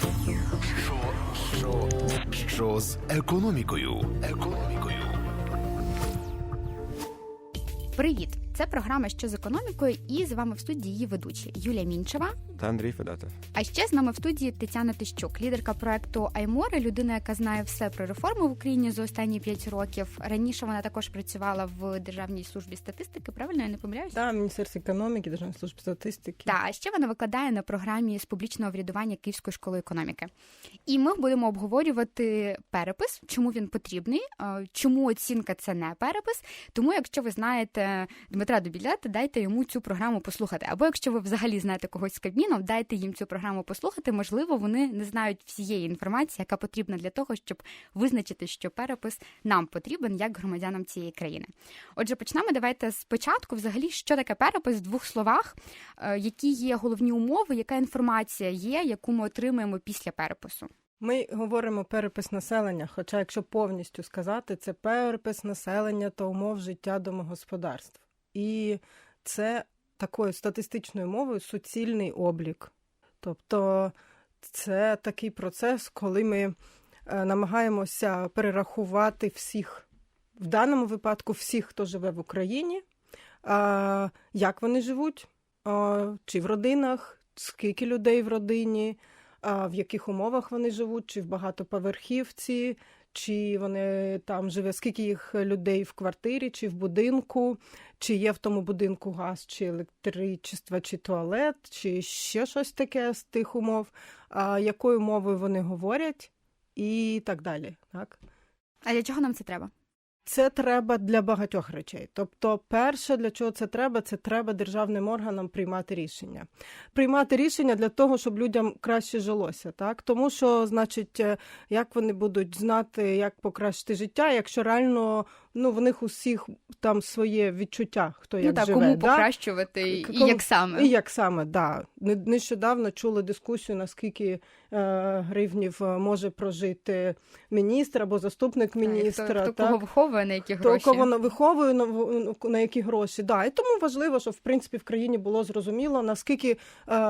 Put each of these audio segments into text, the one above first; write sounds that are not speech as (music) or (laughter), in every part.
Що, що, що з економікою? Економікою. Привіт! Це програма що з економікою, і з вами в студії її ведучі Юлія Мінчева. Та Андрій Федотов. А ще з нами в студії Тетяна Тищук, лідерка проекту Аймора, людина, яка знає все про реформи в Україні за останні 5 років. Раніше вона також працювала в Державній службі статистики. Правильно я не помиляюся? Да, Міністерство економіки, Державної служби статистики. Та а ще вона викладає на програмі з публічного врядування Київської школи економіки. І ми будемо обговорювати перепис, чому він потрібний, чому оцінка це не перепис. Тому, якщо ви знаєте Дмитра Дубіляти, дайте йому цю програму послухати. Або якщо ви взагалі знаєте когось з Кабміну, дайте їм цю програму послухати. Можливо, вони не знають всієї інформації, яка потрібна для того, щоб визначити, що перепис нам потрібен як громадянам цієї країни. Отже, почнемо давайте спочатку. Взагалі, що таке перепис в двох словах, Е, які є головні умови, яка інформація є, яку ми отримуємо після перепису. Ми говоримо перепис населення, хоча, якщо повністю сказати, це перепис населення та умов життя домогосподарств. І це такою статистичною мовою суцільний облік. Тобто це такий процес, коли ми е, намагаємося перерахувати всіх, в даному випадку всіх, хто живе в Україні, як вони живуть, чи в родинах, скільки людей в родині, в яких умовах вони живуть, чи в багатоповерхівці, чи вони там живе, скільки їх людей в квартирі, чи в будинку, чи є в тому будинку газ, чи електричество, чи туалет, чи ще щось таке з тих умов, якою мовою вони говорять, і так далі. Так? А для чого нам це треба? Це треба для багатьох речей. Тобто, перше, для чого це треба, це треба державним органам приймати рішення. Приймати рішення для того, щоб людям краще жилося. Так? Тому що, значить, е, як вони будуть знати, як покращити життя, якщо реально ну, в них усіх там своє відчуття, хто як ну так, живе. кому да? покращувати і Кому- як саме? І як саме, да. Не- Нещодавно чули дискусію, наскільки е, гривнів е, може прожити міністр або заступник Так, міністра. хто, хто так? кого виховує, на які Хто кого виховує на, на які гроші. Да. І тому важливо, щоб в принципі в країні було зрозуміло, наскільки е,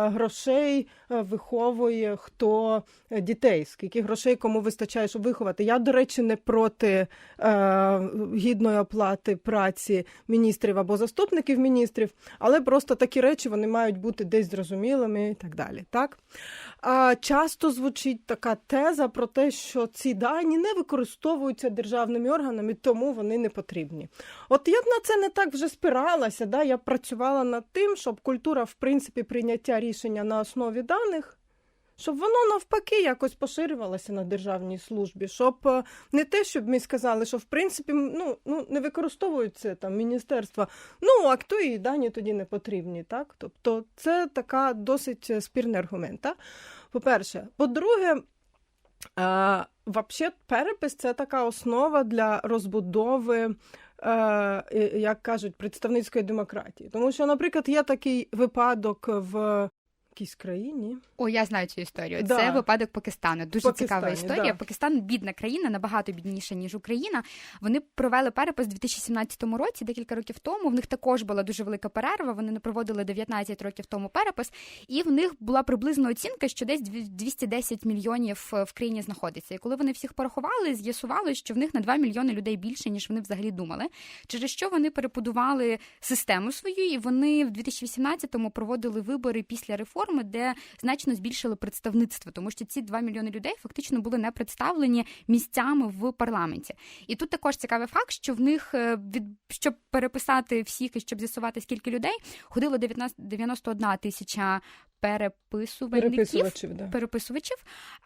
грошей е, виховує хто е, дітей, скільки грошей кому вистачає, щоб виховати. Я, до речі, не проти е, гідної оплати праці міністрів або заступників міністрів, але просто такі речі вони мають бути десь зрозумілими і так далі. Так? А, часто звучить така теза про те, що ці дані не використовуються державними органами, тому вони не потрібні. От я б на це не так вже спиралася. Да? Я працювала над тим, щоб культура, в принципі, прийняття рішення на основі даних. Щоб воно навпаки якось поширювалося на державній службі, щоб е, не те, щоб ми сказали, що в принципі ну, ну не використовуються там міністерства. Ну а хто і дані тоді не потрібні, так? Тобто це така досить е, спірний аргумент. Так? По-перше, по-друге, е, взагалі перепис це така основа для розбудови. Як кажуть, представницької демократії. Тому що, наприклад, є такий випадок в якійсь країні. О, я знаю цю історію. Да. Це випадок Пакистану. Дуже Пакистані, цікава історія. да. Пакистан бідна країна, набагато бідніша ніж Україна. Вони провели перепис у 2017 році, декілька років тому. В них також була дуже велика перерва. Вони не проводили 19 років тому перепис, і в них була приблизна оцінка, що десь дві- 210 мільйонів е, в країні знаходиться. І коли вони всіх порахували, з'ясували, що в них на 2 мільйони людей більше ніж вони взагалі думали. Через що вони перебудували систему свою, і вони в 2018-му проводили вибори після реформи, де значно збільшили представництво, тому що ці 2 мільйони людей фактично були не представлені місцями в парламенті. І тут також цікавий факт, що в них е, від щоб переписати всіх і щоб з'ясувати скільки людей, ходило 19 91 тисяча переписувальників Переписувачів, да. переписувачів,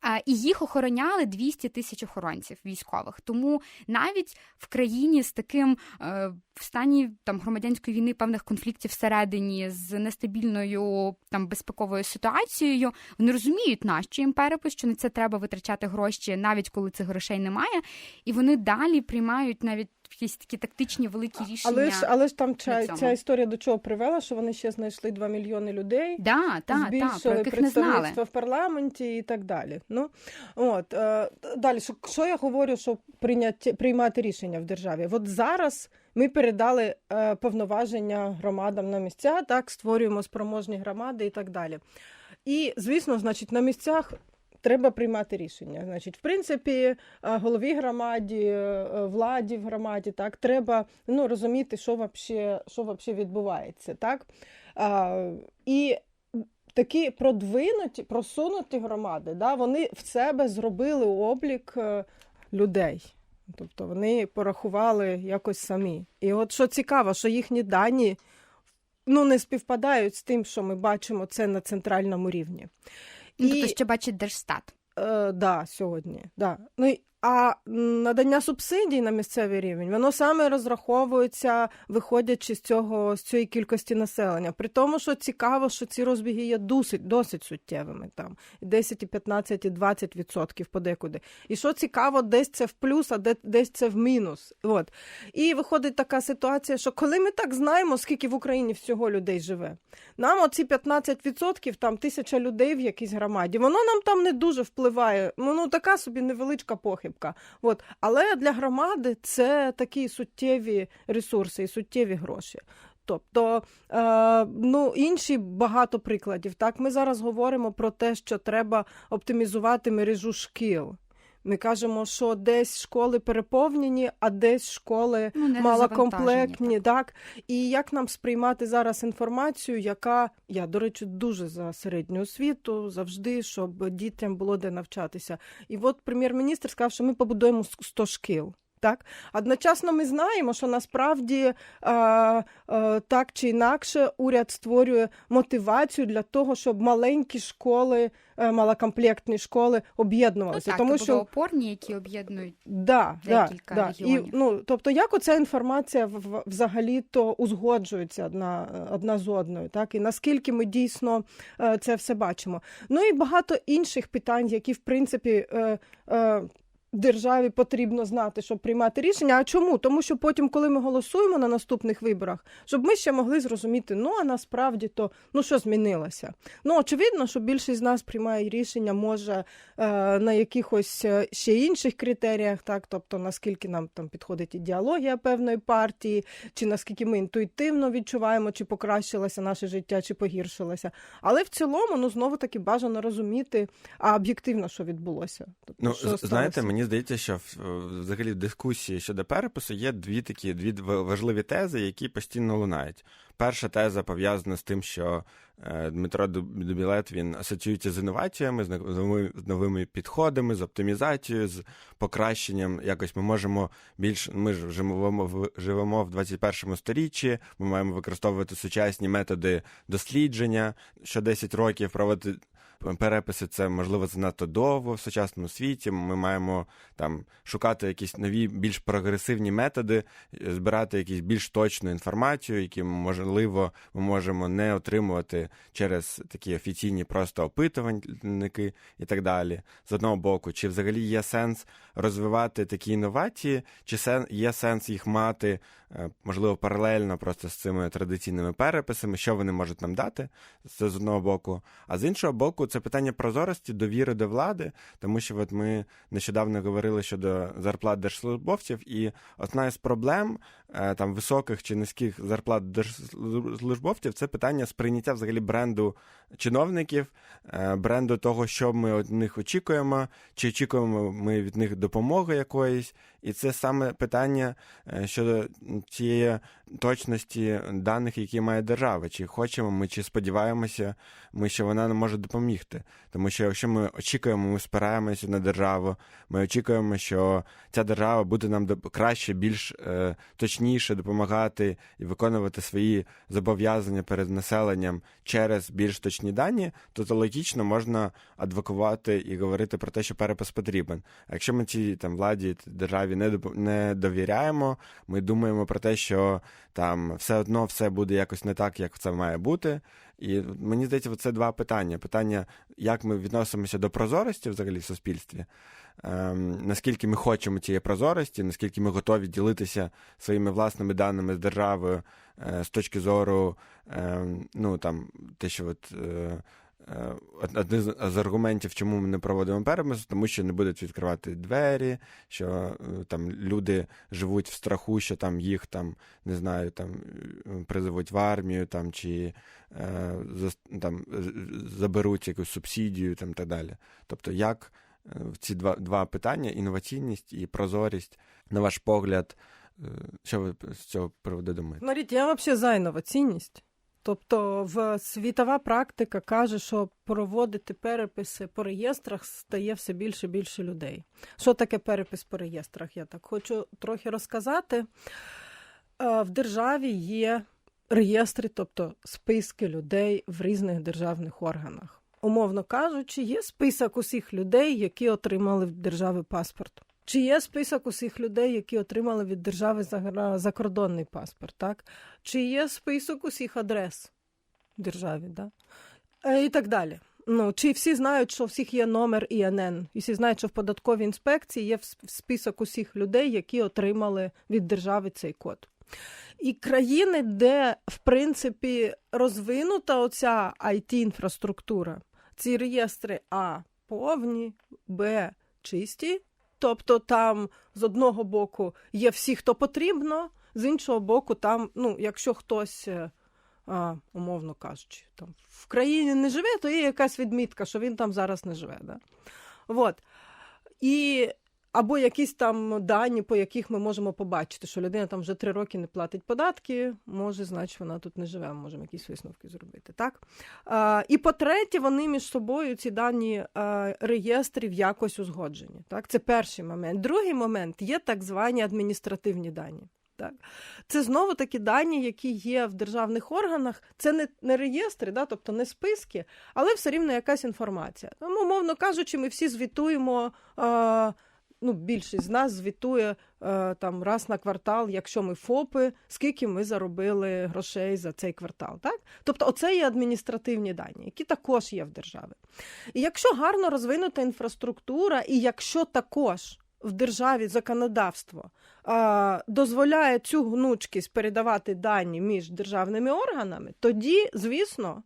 а, і їх охороняли 200 тисяч охоронців військових. Тому навіть в країні з таким е, в стані там громадянської війни певних конфліктів всередині з нестабільною там безпековою ситуацією, вони розуміють, на що їм перепис, що на це треба витрачати гроші, навіть коли цих грошей немає, і вони далі приймають навіть якісь такі тактичні великі рішення. Але ж, але ж там ця, ця історія до чого привела, що вони ще знайшли 2 мільйони людей, Да, та, та, про збільшили не знали. представництво в парламенті і так далі. Ну, от, е, далі, що, що я говорю, що прийняти, приймати рішення в державі? От зараз ми передали е, повноваження громадам на місця, так, створюємо спроможні громади і так далі. І, звісно, значить, на місцях треба приймати рішення. Значить, в принципі, е, голові громаді, е, владі в громаді, так треба ну, розуміти, що вообще, що вообще відбувається. Так? А, і такі продвинуті, просунуті громади, да, вони в себе зробили облік е, людей. Тобто вони порахували якось самі. І от що цікаво, що їхні дані ну, не співпадають з тим, що ми бачимо це на центральному рівні. Ну, І- тобто, ще бачить Держстат. Е, да, сьогодні. Да. Ну, а надання субсидій на місцевий рівень, воно саме розраховується, виходячи з цього з цієї кількості населення. При тому, що цікаво, що ці розбіги є досить, досить суттєвими. Там і 10, і 15, і 20 відсотків подекуди. І що цікаво, десь це в плюс, а де, десь це в мінус. От. І виходить така ситуація, що коли ми так знаємо, скільки в Україні всього людей живе, нам оці 15%, там тисяча людей в якійсь громаді, воно нам там не дуже впливає. Ну, така собі невеличка похибка. От. Але для громади це такі суттєві ресурси і суттєві гроші. Тобто, е, ну, інші багато прикладів. Так, ми зараз говоримо про те, що треба оптимізувати мережу шкіл. Ми кажемо, що десь школи переповнені, а десь школи Ну, малокомплектні, так. І як нам сприймати зараз інформацію, яка я, до речі, дуже за середню освіту, завжди, щоб дітям було де навчатися. І от прем'єр-міністр сказав, що ми побудуємо 100 шкіл. Так, одночасно ми знаємо, що насправді е, е, так чи інакше уряд створює мотивацію для того, щоб маленькі школи, е, малокомплектні школи Ну, так, тому то що опорні, які об'єднують. Да, декілька да. І, регіонів. ну, тобто, як оця інформація в- в- взагалі-то узгоджується одна, одна з одною, так? І наскільки ми дійсно це все бачимо. Ну і багато інших питань, які, в принципі, е, е, державі потрібно знати, щоб приймати рішення. А чому? Тому що потім, коли ми голосуємо на наступних виборах, щоб ми ще могли зрозуміти, ну а насправді то ну що змінилося. Ну очевидно, що більшість з нас приймає рішення, може е, на якихось е, ще інших критеріях, так тобто наскільки нам там підходить ідеологія певної партії, чи наскільки ми інтуїтивно відчуваємо, чи покращилося наше життя, чи погіршилося. Але в цілому, ну знову таки бажано розуміти, а об'єктивно, що відбулося. Тобто, Ну, що знаєте, сталося. Здається, що взагалі в дискусії щодо перепису є дві такі дві важливі тези, які постійно лунають. Перша теза пов'язана з тим, що е, Дмитро Дуб- Дубілет він асоціюється з інноваціями, з новими, підходами, з оптимізацією, з покращенням. Якось ми можемо більш. Ми ж живемо в живемо в 21 сторіччі. Ми маємо використовувати сучасні методи дослідження, що 10 років проводити переписи це можливо занадто довго в сучасному світі. Ми маємо там шукати якісь нові, більш прогресивні методи, збирати якісь більш точну інформацію, які можливо ми можемо не отримувати через такі офіційні просто опитувальники і так далі. З одного боку, чи взагалі є сенс розвивати такі інновації, чи є сенс їх мати, е, можливо, паралельно просто з цими традиційними переписами, що вони можуть нам дати це з одного боку. А з іншого боку, це питання прозорості, довіри до влади, тому що от ми нещодавно говорили щодо зарплат держслужбовців, і одна із проблем там високих чи низьких зарплат держслужбовців це питання сприйняття взагалі бренду чиновників, е, бренду того, що ми від них очікуємо, чи очікуємо ми від них допомоги якоїсь. І це саме питання е, щодо цієї точності даних, які має держава. Чи хочемо ми, чи сподіваємося, ми, що вона нам може допомігти. Тому що якщо ми очікуємо, ми спираємося на державу, ми очікуємо, що ця держава буде нам краще, більш е, точніше допомагати і виконувати свої зобов'язання перед населенням через більш точні дані, то, це логічно можна адвокувати і говорити про те, що перепис потрібен. А якщо ми цій там владі державі не не довіряємо, ми думаємо про те, що там все одно все буде якось не так, як це має бути. І мені здається, це два питання: питання, як ми відносимося до прозорості взагалі в суспільстві, наскільки ми хочемо цієї прозорості, наскільки ми готові ділитися своїми власними даними з державою е, з точки зору, ем, ну там те, що от. Е, е, один з аргументів, чому ми не проводимо перепис, тому що не будуть відкривати двері, що там люди живуть в страху, що там їх там не знаю, там призовуть в армію, там чи там заберуть якусь субсидію, там так далі. Тобто, як ці два, два питання: інноваційність і прозорість, на ваш погляд, е, що ви з цього приводу думаєте? Смотрите, я взагалі за інноваційність. Тобто, в світова практика каже, що проводити переписи по реєстрах стає все більше і більше людей. Що таке перепис по реєстрах? Я так хочу трохи розказати. Е, В державі є реєстри, тобто списки людей в різних державних органах. Умовно кажучи, є список усіх людей, які отримали від держави паспорт. Чи є список усіх людей, які отримали від держави закордонний паспорт, так? Чи є список усіх адрес в державі, да? Е, і так далі. Ну, чи всі знають, що у всіх є номер ІНН, і всі знають, що в податковій інспекції є список усіх людей, які отримали від держави цей код. І країни, де в принципі розвинута оця it інфраструктура ці реєстри А повні, Б чисті. Тобто там з одного боку є всі, хто потрібно, з іншого боку, там, ну, якщо хтось, е, а, умовно кажучи, там в країні не живе, то є якась відмітка, що він там зараз не живе. Да? От. І або якісь там дані, по яких ми можемо побачити, що людина там вже три роки не платить податки, може, значить, вона тут не живе, ми можемо якісь висновки зробити. Так? А, і по-третє, вони між собою ці дані а, реєстрів якось узгоджені. Так? Це перший момент. Другий момент є так звані адміністративні дані. Так? Це знову такі дані, які є в державних органах. Це не, не реєстри, да? тобто не списки, але все рівно якась інформація. Тому, умовно кажучи, ми всі звітуємо. А, Ну, більшість з нас звітує е, там раз на квартал, якщо ми ФОПи, скільки ми заробили грошей за цей квартал. Так? Тобто, оце є адміністративні дані, які також є в державі. І якщо гарно розвинута інфраструктура, і якщо також в державі законодавство е, дозволяє цю гнучкість передавати дані між державними органами, тоді, звісно,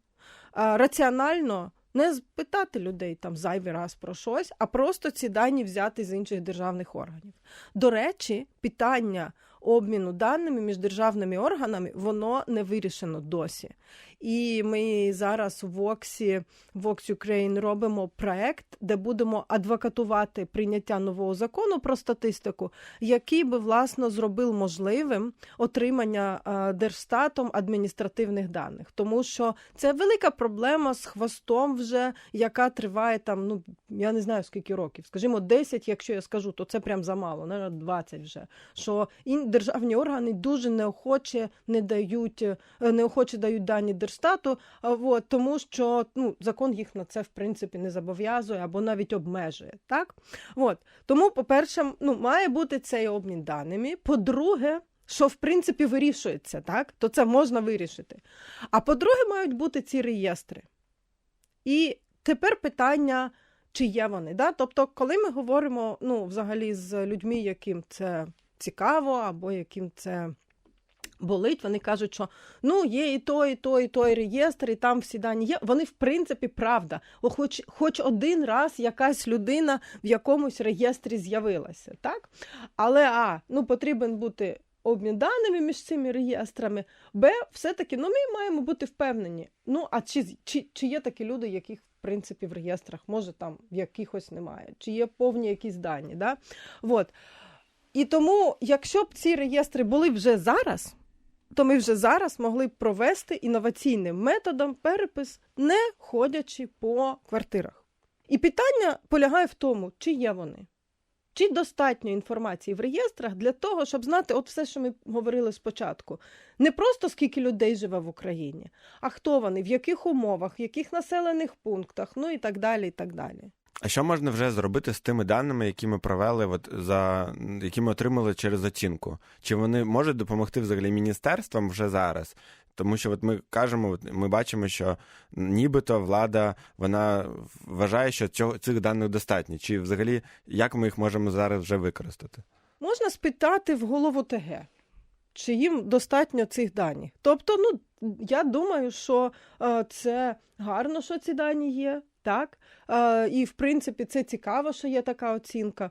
е, раціонально не спитати людей там зайвий раз про щось, а просто ці дані взяти з інших державних органів. До речі, питання обміну даними між державними органами воно не вирішено досі. І ми зараз в Воксі, Vox Ukraine робимо проект, де будемо адвокатувати прийняття нового закону про статистику, який би власне зробив можливим отримання е, держстатом адміністративних даних, тому що це велика проблема з хвостом, вже яка триває там. Ну я не знаю скільки років. Скажімо, 10, якщо я скажу, то це прям замало, навіть 20 вже. Що державні органи дуже неохоче не дають, е, неохоче дають дані держстату, от, тому що ну, закон їх на це в принципі не зобов'язує або навіть обмежує. Так? От. Тому, по-перше, ну, має бути цей обмін даними. По-друге, що в принципі вирішується, так? то це можна вирішити. А по-друге, мають бути ці реєстри. І тепер питання, чи є вони. Да? Тобто, коли ми говоримо ну, взагалі з людьми, яким це цікаво, або яким це болить, вони кажуть, що ну є і той, і той, і той реєстр, і там всі дані є. Вони, в принципі, правда. Хоч, хоч один раз якась людина в якомусь реєстрі з'явилася, так? Але а, ну потрібен бути обмін даними між цими реєстрами. Б, все-таки ну, ми маємо бути впевнені. Ну, а чи, чи, чи є такі люди, яких принципі в реєстрах може там в якихось немає, чи є повні якісь дані. Да? От. І тому, якщо б ці реєстри були вже зараз, то ми вже зараз могли б провести інноваційним методом перепис, не ходячи по квартирах. І питання полягає в тому, чи є вони. Чи достатньо інформації в реєстрах для того, щоб знати от все, що ми говорили спочатку, не просто скільки людей живе в Україні, а хто вони, в яких умовах, в яких населених пунктах, ну і так далі. і так далі. А що можна вже зробити з тими даними, які ми провели, от за які ми отримали через оцінку? Чи вони можуть допомогти взагалі міністерствам вже зараз? Тому що от ми кажемо, от ми бачимо, що нібито влада вона вважає, що цього цих даних достатньо. Чи взагалі як ми їх можемо зараз вже використати? Можна спитати в голову ТГ, чи їм достатньо цих даних. Тобто, ну я думаю, що е, це гарно, що ці дані є. Так, е, і в принципі це цікаво, що є така оцінка.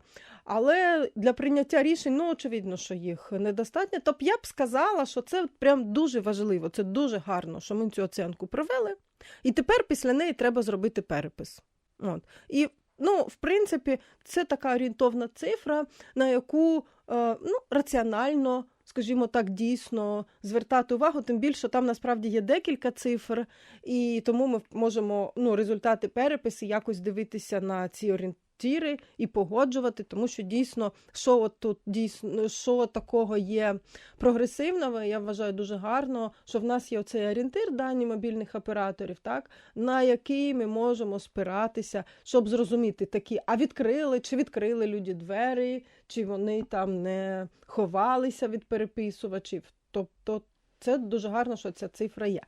Але для прийняття рішень, ну очевидно, що їх недостатньо. Тобто я б сказала, що це прям дуже важливо, це дуже гарно, що ми цю оцінку провели. І тепер після неї треба зробити перепис. От. І ну, в принципі, це така орієнтовна цифра, на яку е, ну, раціонально, скажімо так, дійсно звертати увагу, тим більше там насправді є декілька цифр, і тому ми можемо ну, результати перепису якось дивитися на ці орієнтири і погоджувати, тому що дійсно, що от тут дійсно що такого є прогресивного, я вважаю дуже гарно, що в нас є оцей орієнтир дані мобільних операторів, так на який ми можемо спиратися, щоб зрозуміти такі, а відкрили чи відкрили люди двері, чи вони там не ховалися від переписувачів. Тобто це дуже гарно, що ця цифра є.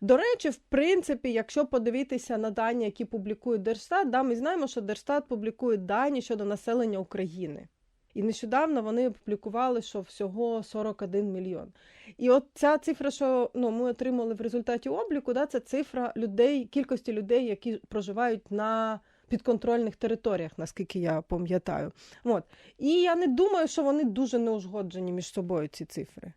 До речі, в принципі, якщо подивитися на дані, які публікує Держстат, да, ми знаємо, що Держстат публікує дані щодо населення України. І нещодавно вони опублікували, що всього 41 мільйон. І от ця цифра, що ну, ми отримали в результаті обліку, да, це цифра людей, кількості людей, які проживають на підконтрольних територіях, наскільки я пам'ятаю. От. І я не думаю, що вони дуже неузгоджені між собою, ці цифри.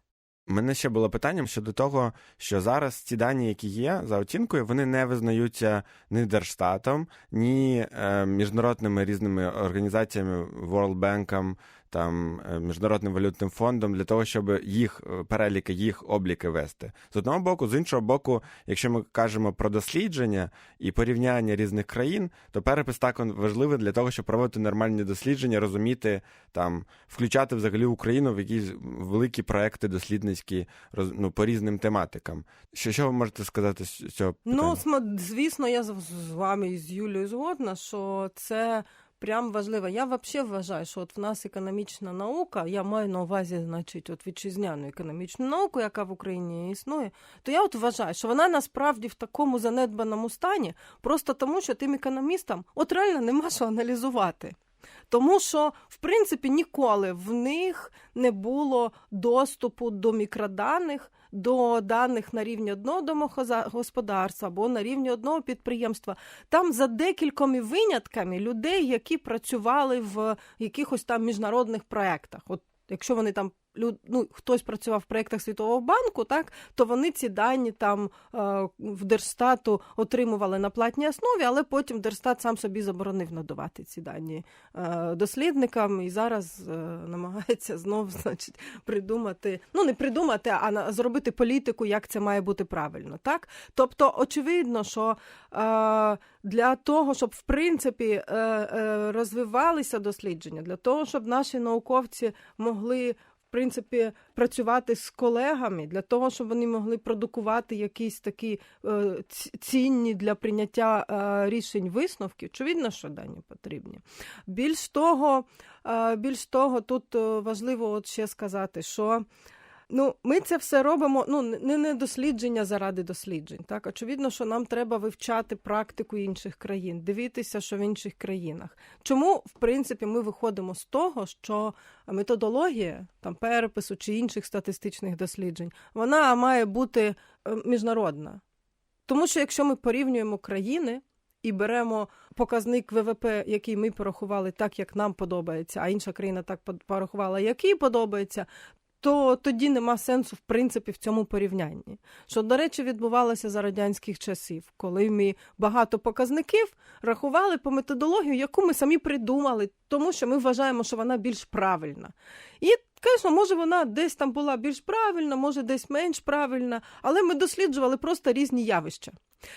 Мене ще було питання щодо того, що зараз ці дані, які є за оцінкою, вони не визнаються ні Держстатом, ні е, міжнародними різними організаціями, World Bank, там е, міжнародним валютним фондом для того, щоб їх е, переліки, їх обліки вести. З одного боку, з іншого боку, якщо ми кажемо про дослідження і порівняння різних країн, то перепис так важливий для того, щоб проводити нормальні дослідження, розуміти там, включати взагалі Україну в якісь великі проекти дослідницькі ну, по різним тематикам. Що, що ви можете сказати з цього? Питання? Ну, звісно, я з з вами з Юлією згодна, що це прям важливо. Я взагалі вважаю, що от в нас економічна наука, я маю на увазі, значить, от вітчизняну економічну науку, яка в Україні існує, то я от вважаю, що вона насправді в такому занедбаному стані, просто тому, що тим економістам от реально нема що аналізувати. Тому що, в принципі, ніколи в них не було доступу до мікроданих, до даних на рівні одного домогосподарства або на рівні одного підприємства. Там за декількома винятками людей, які працювали в якихось там міжнародних проектах. От якщо вони там ну, хтось працював в проєктах Світового банку, так то вони ці дані там е, в Держстату отримували на платній основі, але потім Держстат сам собі заборонив надавати ці дані е, дослідникам і зараз е, намагається знов, (laughs) значить, придумати, ну не придумати, а зробити політику, як це має бути правильно. Так, тобто, очевидно, що для того, щоб в принципі розвивалися дослідження, для того, щоб наші науковці могли принципі працювати з колегами для того, щоб вони могли продукувати якісь такі е, цінні для прийняття е, рішень висновки. Очевидно, що дані потрібні. Більш того, е, більш того, тут важливо от ще сказати, що. Ну, ми це все робимо. Ну не, не дослідження заради досліджень. Так, очевидно, що нам треба вивчати практику інших країн, дивитися, що в інших країнах. Чому, в принципі, ми виходимо з того, що методологія там перепису чи інших статистичних досліджень вона має бути е, міжнародна. Тому що якщо ми порівнюємо країни і беремо показник ВВП, який ми порахували так, як нам подобається, а інша країна так по- порахувала, як їй подобається, то тоді нема сенсу в принципі в цьому порівнянні. Що, до речі, відбувалося за радянських часів, коли ми багато показників рахували по методологію, яку ми самі придумали, тому що ми вважаємо, що вона більш правильна. І, звісно, може вона десь там була більш правильна, може десь менш правильна, але ми досліджували просто різні явища.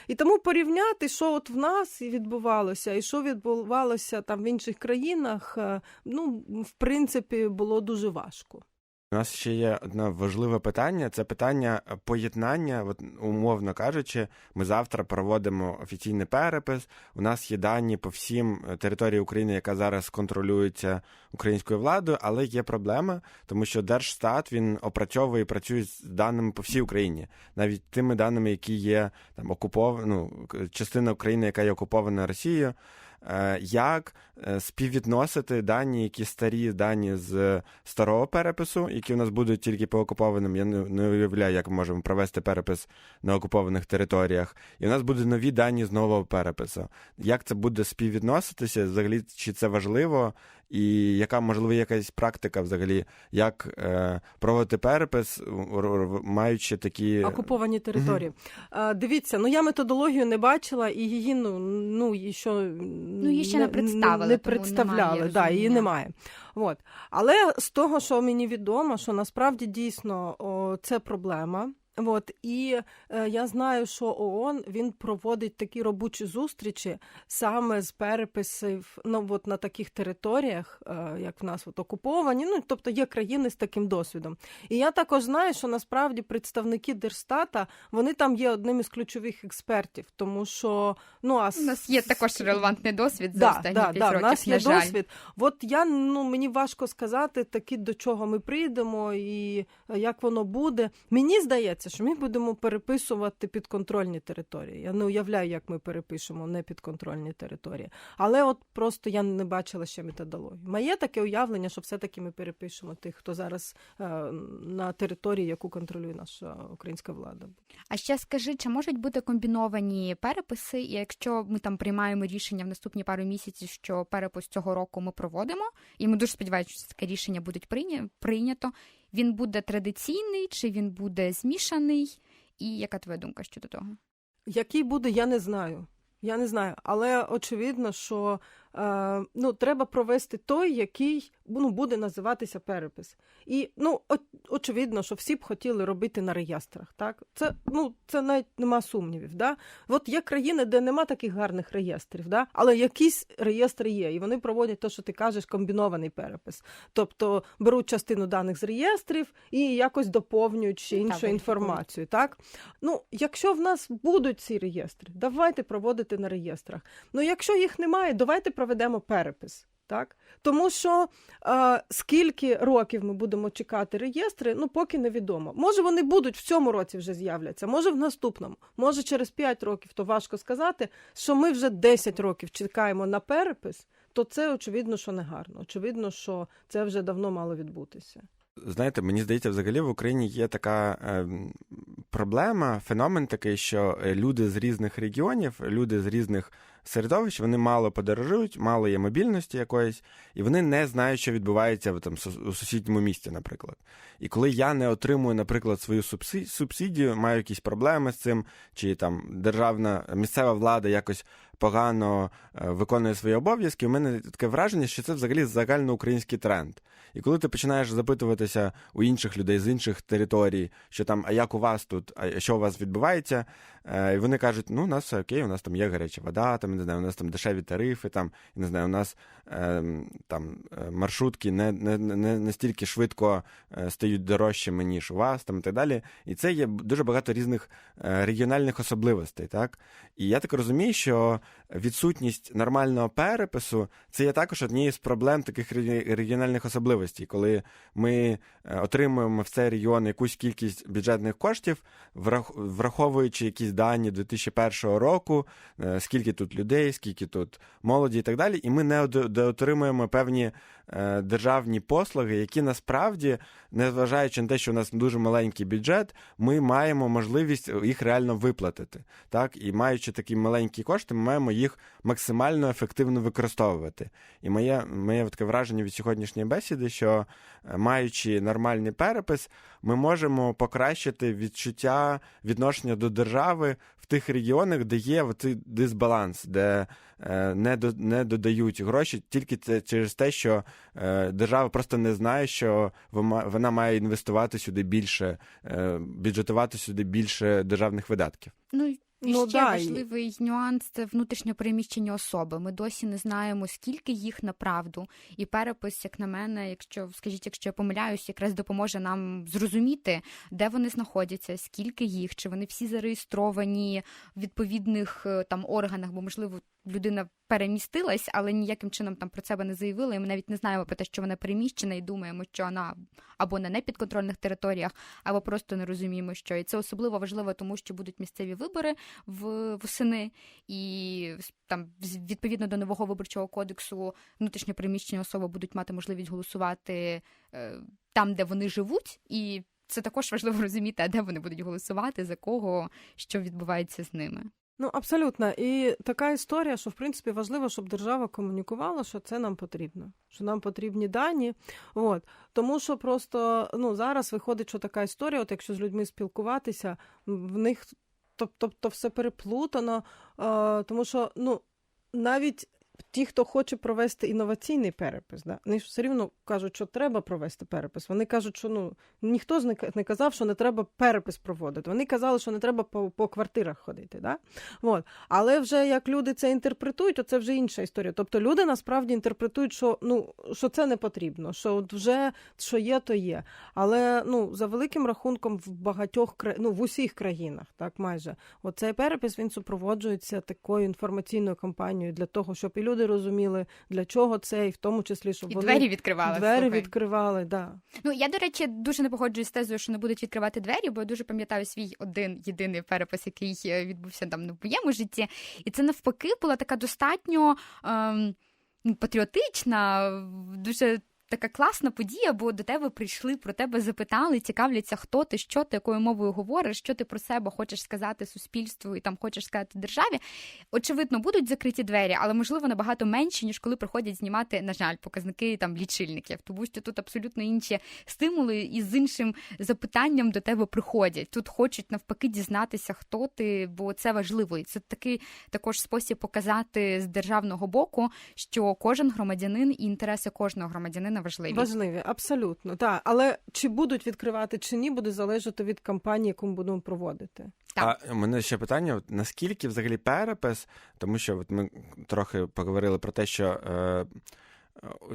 І тому порівняти, що от в нас відбувалося, і що відбувалося там в інших країнах, е, ну, в принципі, було дуже важко. У нас ще є одне важливе питання: це питання поєднання. От, умовно кажучи, ми завтра проводимо офіційний перепис. У нас є дані по всім е, території України, яка зараз контролюється українською владою, але є проблема, тому що Держстат він опрацьовує і працює з даними по всій Україні, навіть тими даними, які є там окупов... ну, частина України, яка є окупована Росією. Е, як е, співвідносити дані, які старі дані з старого перепису, які у нас будуть тільки по окупованим. Я не, уявляю, як ми можемо провести перепис на окупованих територіях. І у нас будуть нові дані з нового перепису. Як це буде співвідноситися? Взагалі, чи це важливо? І яка можливо якась практика взагалі, як е, проводити перепис, р- р- маючи такі окуповані території. Е, Дивіться, ну я методологію не бачила і її ну, ну і що Ну, її ще не представили, не тому представляли, немає да, її немає. От. Але з того, що мені відомо, що насправді дійсно о, це проблема. От і е, я знаю, що ООН він проводить такі робочі зустрічі саме з переписів ну, от на таких територіях, е, як в нас от окуповані. Ну тобто є країни з таким досвідом. І я також знаю, що насправді представники Держстата вони там є одним із ключових експертів, тому що ну а У нас є також релевантний досвід за да, останні да, п'ять да, років. У нас є жаль. досвід. От я ну мені важко сказати таки до чого ми прийдемо і е, як воно буде. Мені здається, що ми будемо переписувати підконтрольні території. Я не уявляю, як ми перепишемо непідконтрольні території. Але от просто я не бачила ще методологію. Моє таке уявлення, що все-таки ми перепишемо тих, хто зараз е, на території, яку контролює наша українська влада. А ще скажи, чи можуть бути комбіновані переписи, і якщо ми там приймаємо рішення в наступні пару місяців, що перепис цього року ми проводимо, і ми дуже сподіваємося, що таке рішення буде прийнято. Він буде традиційний чи він буде змішаний? І яка твоя думка щодо того? Який буде, я не знаю. Я не знаю, але очевидно, що ну, треба провести той, який ну, буде називатися перепис. І ну, очевидно, що всі б хотіли робити на реєстрах. Так? Це, ну, це навіть нема сумнівів. Да? От є країни, де нема таких гарних реєстрів, да? але якісь реєстри є, і вони проводять те, що ти кажеш, комбінований перепис. Тобто беруть частину даних з реєстрів і якось доповнюють ще іншу верифікують. інформацію. Так? Ну, якщо в нас будуть ці реєстри, давайте проводити на реєстрах. Ну, якщо їх немає, давайте проведемо перепис. Так? Тому що е, скільки років ми будемо чекати реєстри, ну поки невідомо. Може, вони будуть в цьому році вже з'являться, може в наступному, може через 5 років, то важко сказати, що ми вже 10 років чекаємо на перепис, то це очевидно, що не гарно. Очевидно, що це вже давно мало відбутися. Знаєте, мені здається, взагалі в Україні є така е, проблема, феномен такий, що е, люди з різних регіонів, люди з різних середовищ, вони мало подорожують, мало є мобільності якоїсь, і вони не знають, що відбувається в, там, у сусідньому місті, наприклад. І коли я не отримую, наприклад, свою субсидію, маю якісь проблеми з цим, чи там державна місцева влада якось погано е, виконує свої обов'язки, у мене таке враження, що це взагалі загальноукраїнський тренд. І коли ти починаєш запитуватися у інших людей з інших територій, що там, а як у вас тут, а що у вас відбувається, е, і вони кажуть, ну, у нас все окей, у нас там є гаряча вода, там, не знаю, у нас там дешеві тарифи, там, не знаю, у нас е, там е, маршрутки не, не, не настільки швидко е, стають дорожчими, ніж у вас, там і так далі. І це є дуже багато різних регіональних особливостей, так? І я так розумію, що відсутність нормального перепису це є також однією з проблем таких регіональних особливостей, коли ми е, отримуємо в цей регіон якусь кількість бюджетних коштів, врах- враховуючи якісь дані 2001 року, е, скільки тут людей, скільки тут молоді і так далі, і ми не отримуємо певні державні послуги, які насправді, незважаючи на те, що у нас дуже маленький бюджет, ми маємо можливість їх реально виплатити. Так? І маючи такі маленькі кошти, ми маємо їх максимально ефективно використовувати. І моє, моє таке враження від сьогоднішньої бесіди, що е, маючи нормальний перепис, ми можемо покращити відчуття відношення до держави тих регіонах, де є цей дисбаланс, де е, не, до, не додають гроші тільки це через те, що е, держава просто не знає, що вона, має інвестувати сюди більше, е, бюджетувати сюди більше державних видатків. Ну і Ну, ще да, і- важливий нюанс це внутрішнє переміщення особи. Ми досі не знаємо, скільки їх направду. І перепис, як на мене, якщо скажіть, якщо я помиляюсь, якраз допоможе нам зрозуміти, де вони знаходяться, скільки їх, чи вони всі зареєстровані в відповідних е, там органах, бо можливо людина перемістилась, але ніяким чином там про себе не заявила. І ми навіть не знаємо про те, що вона переміщена, і думаємо, що вона або на непідконтрольних територіях, або просто не розуміємо, що і це особливо важливо, тому що будуть місцеві вибори в восени, і там відповідно до нового виборчого кодексу внутрішньопереміщені особи будуть мати можливість голосувати е, там, де вони живуть, і це також важливо розуміти, а де вони будуть голосувати, за кого, що відбувається з ними. Ну, абсолютно. І така історія, що в принципі важливо, щоб держава комунікувала, що це нам потрібно, що нам потрібні дані. От. Тому що просто ну, зараз виходить, що така історія, от якщо з людьми спілкуватися, в них тобто все переплутано, тому що ну, навіть. Ті, хто хоче провести інноваційний перепис, да, вони ж все рівно кажуть, що треба провести перепис. Вони кажуть, що ну ніхто з не, не казав, що не треба перепис проводити. Вони казали, що не треба по, по квартирах ходити. Да? От. Але вже як люди це інтерпретують, то це вже інша історія. Тобто люди насправді інтерпретують, що ну що це не потрібно, що от вже що є, то є. Але ну за великим рахунком в багатьох ну, в усіх країнах, так майже оцей перепис він супроводжується такою інформаційною кампанією для того, щоб і люди розуміли, для чого це, і в тому числі, щоб І вони двері відкривали. двері слухай. відкривали. Да. Ну я до речі дуже не погоджуюсь з тезою, що не будуть відкривати двері, бо я дуже пам'ятаю свій один єдиний перепис, який е, відбувся там на моєму житті, і це навпаки була така достатньо ем, патріотична, дуже. Така класна подія, бо до тебе прийшли, про тебе запитали, цікавляться, хто ти, що ти, якою мовою говориш, що ти про себе хочеш сказати суспільству і там хочеш сказати державі. Очевидно, будуть закриті двері, але можливо набагато менші, ніж коли приходять знімати, на жаль, показники там лічильників. Тому що тут абсолютно інші стимули і з іншим запитанням до тебе приходять. Тут хочуть навпаки дізнатися, хто ти, бо це важливо. І це такий також спосіб показати з державного боку, що кожен громадянин і інтереси кожного громадянина важливі. Важливі, абсолютно. Так. Але чи будуть відкривати, чи ні, буде залежати від кампанії, яку ми будемо проводити. Так. А у мене ще питання: от наскільки взагалі перепис, тому що от ми трохи поговорили про те, що е,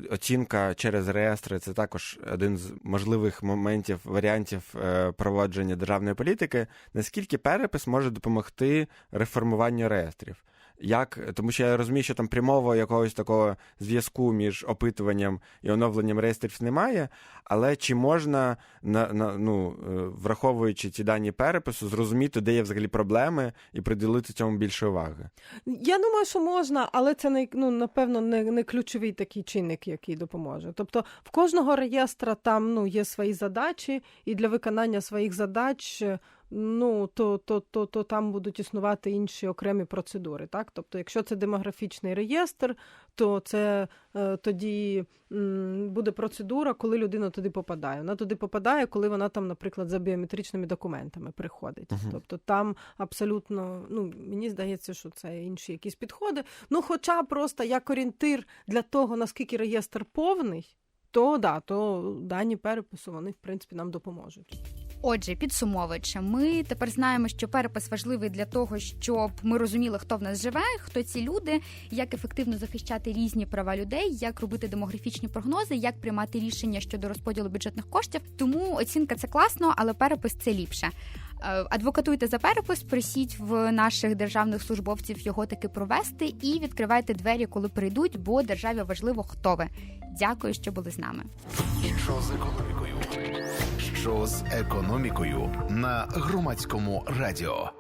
оцінка через реєстри це також один з можливих моментів, варіантів е, проводження державної політики. Наскільки перепис може допомогти реформуванню реєстрів? Як, тому що я розумію, що там прямого якогось такого зв'язку між опитуванням і оновленням реєстрів немає, але чи можна, на, на, ну, е, враховуючи ці дані перепису, зрозуміти, де є взагалі проблеми, і приділити цьому більше уваги? Я думаю, що можна, але це не ну напевно не, не ключовий такий чинник, який допоможе. Тобто в кожного реєстра там ну є свої задачі, і для виконання своїх задач. Ну, то, то, то, то там будуть існувати інші окремі процедури. Так? Тобто, якщо це демографічний реєстр, то це е, тоді м, буде процедура, коли людина туди попадає. Вона туди попадає, коли вона там, наприклад, за біометричними документами приходить. Мгм. Тобто там абсолютно, ну мені здається, що це інші якісь підходи. Ну, хоча просто як орієнтир для того, наскільки реєстр повний, то да, то дані перепису вони в принципі нам допоможуть. Отже, підсумовуючи, ми тепер знаємо, що перепис важливий для того, щоб ми розуміли, хто в нас живе, хто ці люди, як ефективно захищати різні права людей, як робити демографічні прогнози, як приймати рішення щодо розподілу бюджетних коштів. Тому оцінка це класно, але перепис це ліпше. Е, Адвокатуйте за перепис, просіть в наших державних службовців його таки провести і відкривайте двері, коли прийдуть, бо державі важливо, хто ви. Дякую, що були з нами. Що з економікою? Що з економікою на громадському радіо?